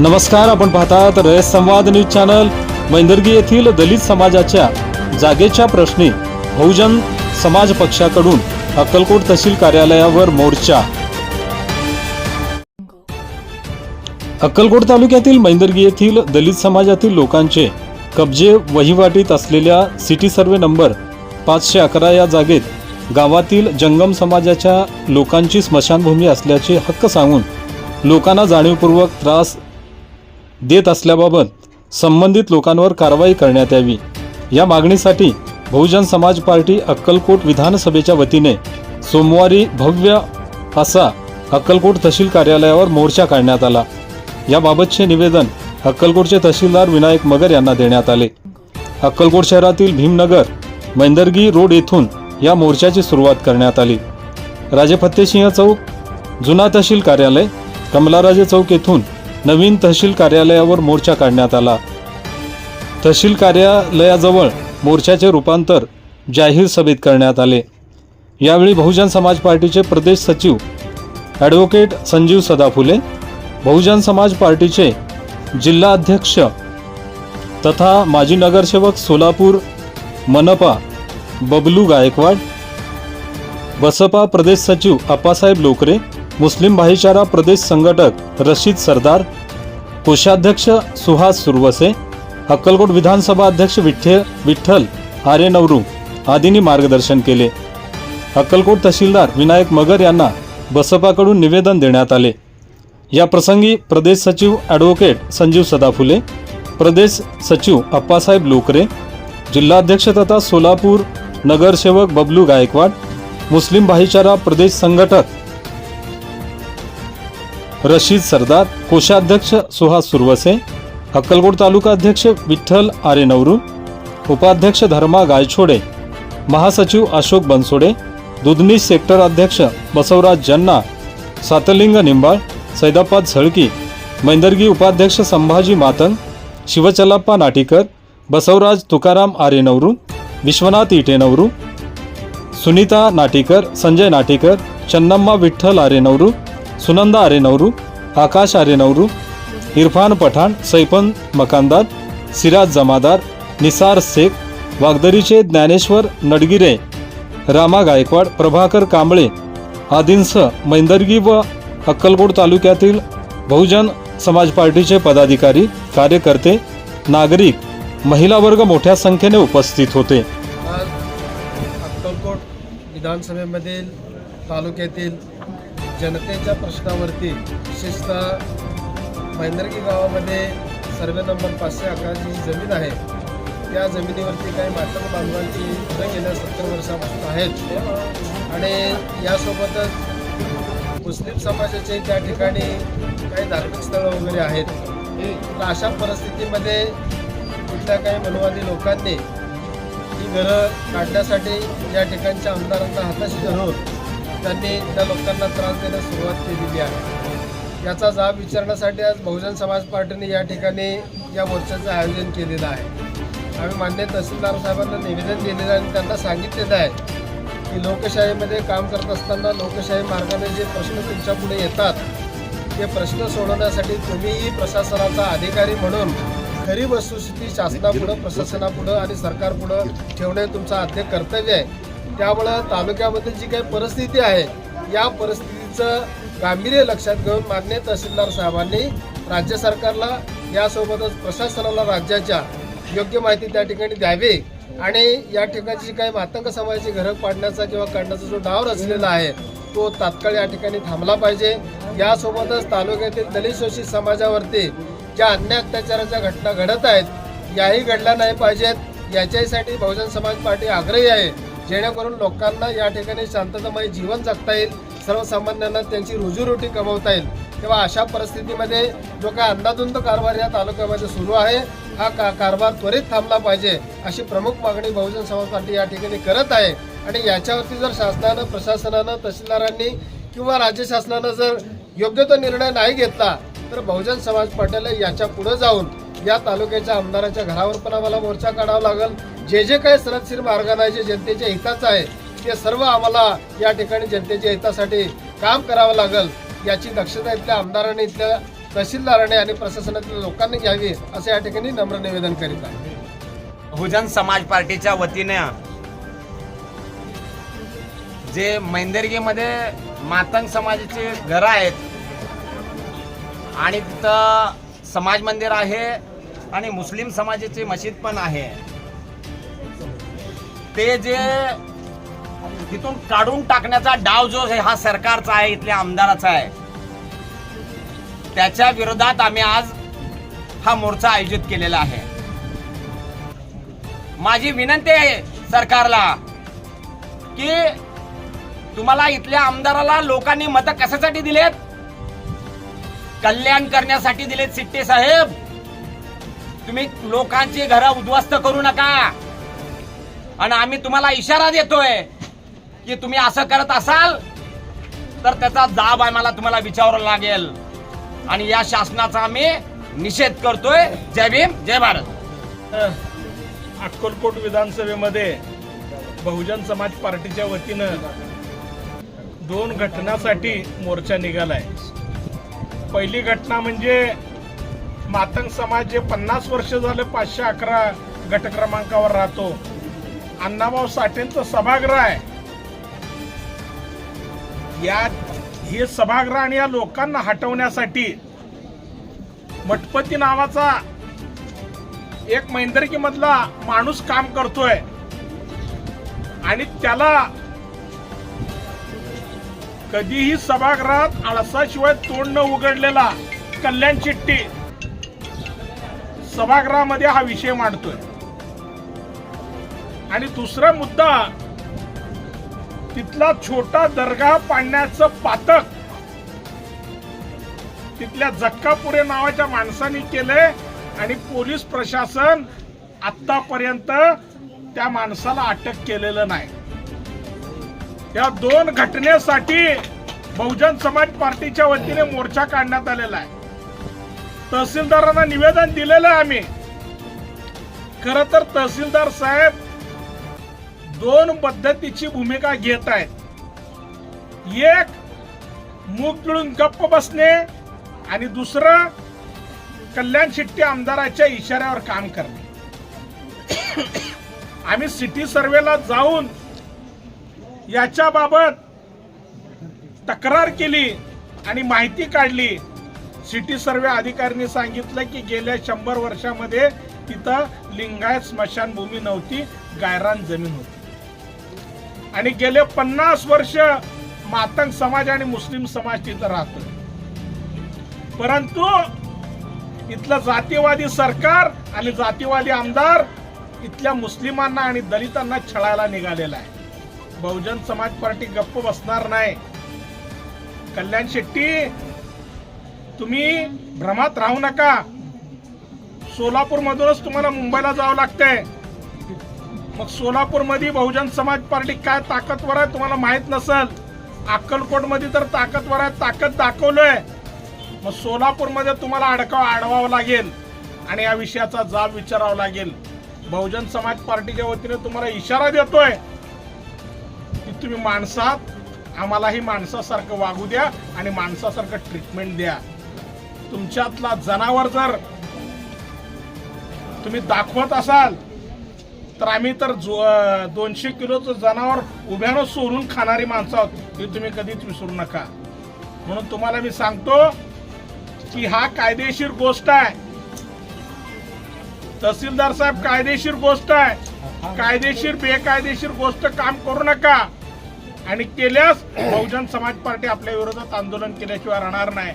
नमस्कार आपण पाहतात रयत संवाद न्यूज चॅनल. मैंदर्गी येथील दलित समाजाच्या जागेच्या प्रश्नी बहुजन समाज पक्षाकडून अक्कलकोट तहसील कार्यालयावर मोर्चा. अक्कलकोट तालुक्यातील मैंदर्गी येथील दलित समाजातील लोकांचे कब्जे वहिवाटीत असलेल्या सिटी सर्वे नंबर पाचशे अकरा या जागेत गावातील जंगम समाजाच्या लोकांची स्मशानभूमी असल्याचे हक्क सांगून लोकांना जाणीवपूर्वक त्रास देत असल्याबाबत संबंधित लोकांवर कारवाई करण्यात यावी. या मागणीसाठी बहुजन समाज पार्टी अक्कलकोट विधानसभेच्या वतीने सोमवारी भव्य असा अक्कलकोट तहसील कार्यालयावर मोर्चा काढण्यात आला. याबाबतचे निवेदन अक्कलकोटचे तहसीलदार विनायक मगर यांना देण्यात आले. अक्कलकोट शहरातील भीमनगर मैंदरगी रोड येथून या मोर्चाची सुरुवात करण्यात आली. राजे फत्तेसिंह चौक जुना तहसील कार्यालय कमलाराजे चौक येथून नवीन तहसील कार्यालयावर मोर्चा काढण्यात आला. तहसील कार्यालयाजवळ मोर्चाचे रूपांतर जाहीर सभेत करण्यात आले. यावेळी बहुजन समाज पार्टीचे प्रदेश सचिव ॲडव्होकेट संजीव सदाफुले बहुजन समाज पार्टीचे जिल्हा अध्यक्ष तथा माजी नगरसेवक सोलापूर मनपा बबलू गायकवाड बसपा प्रदेश सचिव अप्पासाहेब लोकरे मुस्लिम भाईचारा प्रदेश संघटक रशीद सरदार कोषाध्यक्ष सुहास सुरवसे अक्कलकोट विधानसभा अध्यक्ष विठ्ठे विठ्ठल आर्य नवरू आदींनी मार्गदर्शन केले. अक्कलकोट तहसीलदार विनायक मगर यांना बसपाकडून निवेदन देण्यात आले. या प्रसंगी प्रदेश सचिव ॲडव्होकेट संजीव सदाफुले प्रदेश सचिव अप्पासाहेब लोकरे जिल्हाध्यक्ष तथा सोलापूर नगरसेवक बबलू गायकवाड मुस्लिम भाईचारा प्रदेश संघटक रशीद सरदार कोषाध्यक्ष सुहास सुरवसे अक्कलकोट तालुका अध्यक्ष विठ्ठल आरे नवरू उपाध्यक्ष धर्मा गायछोडे महासचिव अशोक बनसोडे दुधनी सेक्टर अध्यक्ष बसवराज जन्ना सातलिंग निंबाळ सैदापाद झळकी मैंदर्गी उपाध्यक्ष संभाजी मातंग शिवचलाप्पा नाटीकर बसवराज तुकाराम आरे नवरू विश्वनाथ इटे नवरू सुनीता नाटीकर संजय नाटीकर चन्नम्मा विठ्ठल आरे नवरू सुनंदा आरेनवरू आकाश आरेनवरू इरफान पठाण सैफन मकानदार सिराज जमादार निसार शेख वागदरीचे ज्ञानेश्वर नडगिरे रामा गायकवाड प्रभाकर कांबळे आदींसह मैंदर्गी व अक्कलकोट तालुक्यातील बहुजन समाज पार्टीचे पदाधिकारी कार्यकर्ते नागरिक महिला वर्ग मोठ्या संख्येने उपस्थित होते अक्कलकोट विधानसभेमधील तालुक्यातील जनतेच्या प्रश्नावरती विशेषतः मैंदर्गी गावामध्ये सर्वे नंबर पाचशे अकराची जी जमीन आहे त्या जमिनीवरती काही मातंग बांधवांची घरं गेल्या सत्तर वर्षापासून आहेत. आणि यासोबतच मुस्लिम समाजाचे त्या ठिकाणी काही धार्मिक स्थळं वगैरे आहेत. तर अशा परिस्थितीमध्ये कुठल्या काही मनवादी लोकांनी ही घरं काढण्यासाठी या ठिकाणच्या आमदारांना हाताशी धरून त्यांनी त्या लोकांना त्रास देण्यास सुरुवात केलेली आहे. याचा जाब विचारण्यासाठी आज बहुजन समाज पार्टीने या ठिकाणी या मोर्चाचं आयोजन केलेलं आहे. आम्ही मान्य तहसीलदार साहेबांना निवेदन दिलेलं आहे आणि त्यांना सांगितलेलं आहे की लोकशाहीमध्ये काम करत असताना लोकशाही मार्गाने जे प्रश्न तुमच्यापुढे येतात ते प्रश्न सोडवण्यासाठी तुम्हीही प्रशासनाचा अधिकारी म्हणून खरी वस्तुस्थिती शासनापुढं प्रशासनापुढं आणि सरकारपुढं ठेवणे तुमचं आद्य कर्तव्य आहे. त्यामुळं तालुक्यामध्ये जी काही परिस्थिती आहे या परिस्थितीचं गांभीर्य लक्षात घेऊन मान्य तहसीलदार साहेबांनी राज्य सरकारला यासोबतच प्रशासनाला राज्याच्या योग्य माहिती त्या ठिकाणी द्यावी आणि या ठिकाणची जी काही मातंग समाजाची घरं पाडण्याचा किंवा काढण्याचा जो डाव रचलेला आहे तो तात्काळ या ठिकाणी थांबला पाहिजे. यासोबतच तालुक्यातील दलित शोषित समाजावरती ज्या अन्य अत्याचाराच्या घटना घडत आहेत याही घडल्या नाही पाहिजेत. याच्यासाठी बहुजन समाज पार्टी आग्रही आहे. जेणेकरून लोकांना या ठिकाणी शांततामय जीवन जगता येईल. सर्वसामान्यांना त्यांची रोजीरोटी कमवता येईल. तेव्हा अशा परिस्थितीमध्ये जो काय अंदाधुंद कारभार या तालुक्यामध्ये सुरू आहे हा का कारभार त्वरित थांबला पाहिजे अशी प्रमुख मागणी बहुजन समाज पार्टी या ठिकाणी करत आहे. आणि याच्यावरती जर शासनानं प्रशासनानं तहसीलदारांनी किंवा राज्य शासनानं जर योग्य तो निर्णय नाही घेतला तर बहुजन समाज पार्टीला याच्यापुढे जाऊन या तालुक्याच्या आमदाराच्या घरावर पण आम्हाला मोर्चा काढावा लागेल. जे जे काही सरतशीर मार्गाने जे जनतेच्या हिताचं आहे ते सर्व आम्हाला या ठिकाणी जनतेच्या हितासाठी काम करावं लागेल याची दक्षता इथल्या आमदारांनी इथल्या तहसीलदाराने आणि प्रशासनातील लोकांनी घ्यावी असं या ठिकाणी नम्र निवेदन करीत आहे. बहुजन समाज पार्टीच्या वतीनं जे मैंदर्गीमध्ये मातंग समाजाचे घरं आहेत आणि तिथं समाज मंदिर आहे आणि मुस्लिम समाजाची मशीद पण आहे. ते जे तिथून काढून टाकण्याचा डाव जो हा सरकारचा आहे इथल्या आमदाराचा आहे. त्याच्या विरोधात आम्ही आज हा मोर्चा आयोजित केलेला आहे. माझी विनंती आहे सरकारला की तुम्हाला इथल्या आमदाराला लोकांनी मतं कशासाठी दिलेत? कल्याण करण्यासाठी दिलेत सिट्टे साहेब. तुम्ही लोकांची घरं उद्ध्वस्त करू नका. आणि आम्ही तुम्हाला इशारा देतोय की तुम्ही असं करत असाल तर त्याचा जाब आम्हाला तुम्हाला विचारावा लागेल. आणि या शासनाचा आम्ही निषेध करतोय. जय भीम जय भारत. अक्कलकोट विधानसभेमध्ये बहुजन समाज पार्टीच्या वतीनं दोन घटनासाठी मोर्चा निघालाय. पहिली घटना म्हणजे मातंग समाज जे पन्नास वर्ष झालं पाचशे अकरा गट क्रमांकावर राहतो अण्णाभाऊ साठेंचं सभागृह आहे. या हे सभागृह आणि या लोकांना हटवण्यासाठी मठपती नावाचा एक मैंदरकी मधला माणूस काम करतोय. आणि त्याला कधीही सभागृहात आळसाशिवाय तोंड न उघडलेला कल्याण चिट्टी सभागृहामध्ये हा विषय मांडतोय. आणि दुसरा मुद्दा तिथला छोटा दर्गा पाडण्याचं पातक तिथल्या जक्कापुरे नावाच्या माणसांनी केलंय आणि पोलीस प्रशासन आतापर्यंत त्या माणसाला अटक केलेलं नाही. या दोन घटनेसाठी बहुजन समाज पार्टीच्या वतीने मोर्चा काढण्यात आलेला आहे. तहसीलदारांना निवेदन दिलेलं आहे आम्ही. खर तर तहसीलदार साहेब दोन पद्धतीची भूमिका घेत आहेत. एक मूग पिळून गप्प बसणे आणि दुसरं कल्याण शिट्टी आमदाराच्या इशाऱ्यावर काम करणे. आम्ही सिटी सर्वेला जाऊन याच्याबाबत तक्रार केली आणि माहिती काढली. सिटी सर्वे अधिकाऱ्यांनी सांगितलं की गेल्या शंभर वर्षामध्ये तिथं लिंगायत स्मशानभूमी नव्हती गायरान जमीन होती. आणि गेले पन्नास वर्ष मातंग समाज आणि मुस्लिम समाज तिथं राहतो. परंतु इथलं जातीवादी सरकार आणि जातीवादी आमदार इथल्या मुस्लिमांना आणि दलितांना छळायला निघालेला आहे. बहुजन समाज पार्टी गप्प बसणार नाही. कल्याण शेट्टी तुम्ही भ्रमात राहू नका. सोलापूर मधूनच तुम्हाला मुंबईला जावं लागतंय. मग सोलापूरमध्ये बहुजन समाज पार्टी काय ताकदवर आहे तुम्हाला माहीत नसेल? अक्कलकोटमध्ये तर ताकदवर आहे ताकद दाखवलोय. मग सोलापूरमध्ये तुम्हाला अडकाव अडवावं लागेल आणि या विषयाचा जाब विचारावा लागेल. बहुजन समाज पार्टीच्या वतीने तुम्हाला इशारा देतोय की तुम्ही माणसात आम्हालाही माणसासारखं वागू द्या आणि माणसासारखं ट्रीटमेंट द्या. तुमच्यातला जनावर जर तुम्ही दाखवत असाल तर आम्ही तर दोनशे किलोचं जनावर उभ्यानं सोडून खाणारी माणसं आहोत. हे तुम्ही कधीच विसरू नका. म्हणून तुम्हाला मी सांगतो की हा कायदेशीर गोष्ट आहे. तहसीलदार साहेब कायदेशीर गोष्ट आहे. कायदेशीर बेकायदेशीर गोष्ट काम करू नका. आणि केल्यास बहुजन समाज पार्टी आपल्या विरोधात आंदोलन केल्याशिवाय राहणार नाही.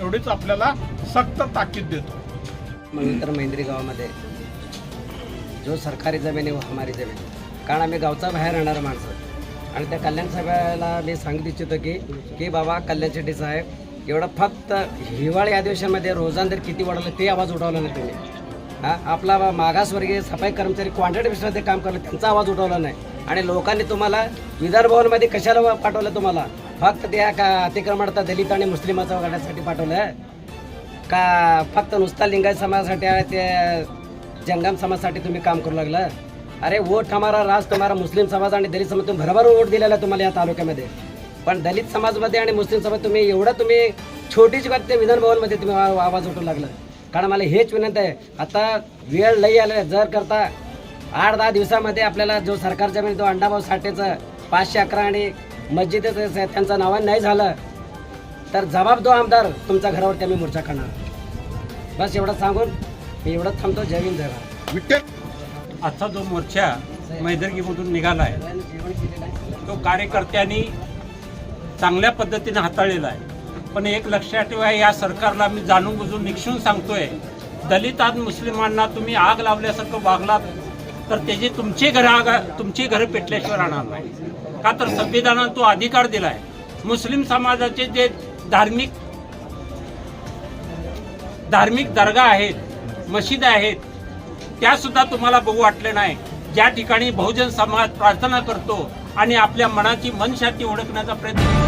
एवढीच आपल्याला सक्त ताकीद देतो. मग गावामध्ये जो सरकारी जमीन आहे व हमारी जमीन कारण आम्ही गावचा बाहेर राहणारं माणसं. आणि त्या कल्याण साहेबाला मी सांगू इच्छितो की की बाबा कल्याण शेट्टी साहेब एवढं फक्त हिवाळी अधिवेशनामध्ये रोजान किती वाढवलं ते आवाज उठवला नाही तुम्ही. हा आपला मागासवर्गीय सफाई कर्मचारी क्वांटिटीमध्ये काम करलं त्यांचा आवाज उठवला नाही. आणि लोकांनी तुम्हाला विदर्भवनमध्ये कशाला पाठवलं तुम्हाला? फक्त त्या का अतिक्रमणता दलित आणि मुस्लिमाचं वगैरेसाठी पाठवलं का फक्त नुसता लिंगायत समाजासाठी ते जंगम समाजासाठी तुम्ही काम करू लागला? अरे वोट हमारा राज तुम्हारा मुस्लिम समाज आणि दलित समाज तुम्ही भरभर वोट दिलेला आहे तुम्हाला या तालुक्यामध्ये. पण दलित समाजमध्ये आणि मुस्लिम समाज तुम्ही एवढं तुम्ही छोटीची बात ते विधान तुम्ही आवाज उठू लागला. कारण मला हेच विनंती आहे आता वेळ लई आले जर करता आठ दहा दिवसामध्ये आपल्याला जो सरकारच्या मिळतो अंडाभाऊ साठेचं पाचशे अकरा आणि मस्जिदेचं त्यांचं नाव नाही झालं तर जबाब दो आमदार तुमच्या घरावरती आम्ही मोर्चा करणार बस एवढं सांगून मी एवढं थांबतो. जय हिंद जय भारत. आजचा जो मोर्चा मैदर्गीमधून निघाला आहे तो कार्यकर्त्यांनी चांगल्या पद्धतीने हाताळलेला आहे. पण एक लक्षात ठेवा या सरकारला मी जाणून बुजून निक्षून सांगतोय दलित आणि मुस्लिमांना तुम्ही आग लावल्यासारखं वागलात तर त्याची तुमची घरं आग तुमची घरं पेटल्याशिवाय राहणार नाही. का तर संविधानात तो अधिकार दिला आहे मुस्लिम समाजाचे जे धार्मिक धार्मिक दर्गा आहेत मशिद आहेत त्या सुद्धा तुम्हाला बघू वाटले नाही. ज्या ठिकाणी बहुजन समाज प्रार्थना करतो आणि आपल्या मनाची मनशांती ओळखण्याचा प्रयत्न करतो